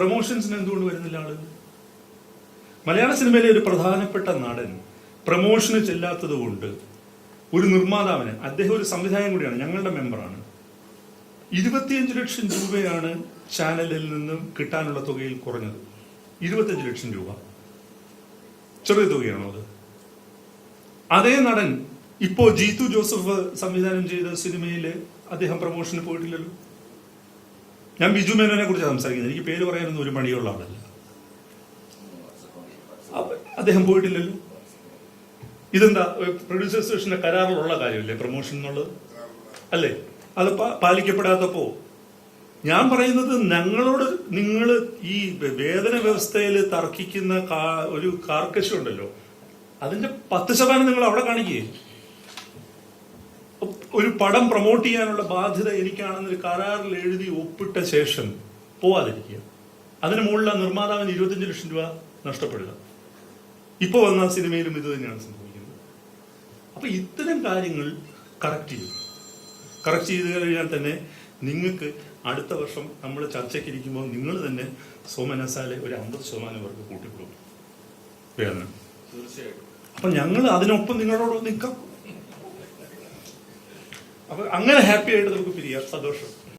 പ്രൊമോഷൻസിന് എന്തുകൊണ്ട് വരുന്നില്ല ആൾ? മലയാള സിനിമയിലെ ഒരു പ്രധാനപ്പെട്ട നടൻ പ്രൊമോഷന് ചെല്ലാത്തത് കൊണ്ട് ഒരു നിർമ്മാതാവിന് അദ്ദേഹം ഒരു സംവിധായകൻ കൂടിയാണ് ഞങ്ങളുടെ മെമ്പറാണ്. ഇരുപത്തിയഞ്ച് ലക്ഷം രൂപയാണ് ചാനലിൽ നിന്നും കിട്ടാനുള്ള തുകയിൽ കുറഞ്ഞത്. ഇരുപത്തിയഞ്ച് ലക്ഷം രൂപ. ചെറിയ തുകയാണോ അത്? അതേ നടൻ ഇപ്പോ ജീതു ജോസഫ് സംവിധാനം ചെയ്ത സിനിമയിൽ അദ്ദേഹം പ്രൊമോഷന് പോയിട്ടില്ലല്ലോ. ഞാൻ ബിജു മേനോനെ കുറിച്ച് സംസാരിക്കുന്നത് എനിക്ക് പേര് പറയാനൊന്നും ഒരു മണിയുള്ള ആളല്ല. അദ്ദേഹം പോയിട്ടില്ലല്ലോ. ഇതെന്താ? പ്രൊഡ്യൂസർ അസോസിയേഷന്റെ കരാറിലുള്ള കാര്യമല്ലേ? പ്രൊമോഷൻ എന്നുള്ളത്? അല്ലേ? അത് പാലിക്കപ്പെടാത്തപ്പോ ഞാൻ പറയുന്നത് ഞങ്ങളോട് നിങ്ങൾ ഈ വേതന വ്യവസ്ഥയിൽ തർക്കിക്കുന്ന ഒരു കാർക്കശം ഉണ്ടല്ലോ. അതിന്റെ പത്ത് ശതമാനം നിങ്ങൾ അവിടെ കാണിക്കുകയെ ഒരു പടം പ്രൊമോട്ട് ചെയ്യാനുള്ള ബാധ്യത എനിക്കാണെന്നൊരു കരാറിൽ എഴുതി ഒപ്പിട്ട ശേഷം പോവാതിരിക്കുക. അതിന് മുകളിൽ നിർമ്മാതാവിന് ഇരുപത്തിയഞ്ച് ലക്ഷം രൂപ നഷ്ടപ്പെടുക. ഇപ്പൊ വന്ന സിനിമയിലും ഇത് തന്നെയാണ് സംഭവിക്കുന്നത്. അപ്പൊ ഇത്തരം കാര്യങ്ങൾ കറക്റ്റ് ചെയ്യും കറക്റ്റ് ചെയ്ത് കഴിഞ്ഞാൽ തന്നെ നിങ്ങൾക്ക് അടുത്ത വർഷം നമ്മൾ ചർച്ചയ്ക്കിരിക്കുമ്പോൾ നിങ്ങൾ തന്നെ സോമനസാലെ ഒരു അമ്പത് ശതമാനം പേർക്ക് കൂട്ടിക്കൊടുക്കും. വേദന. തീർച്ചയായിട്ടും. അപ്പൊ ഞങ്ങൾ അതിനൊപ്പം നിങ്ങളോട് നിൽക്കാം. അപ്പൊ അങ്ങനെ ഹാപ്പി ആയിട്ട് നമുക്ക് പിരിയാം. സന്തോഷം.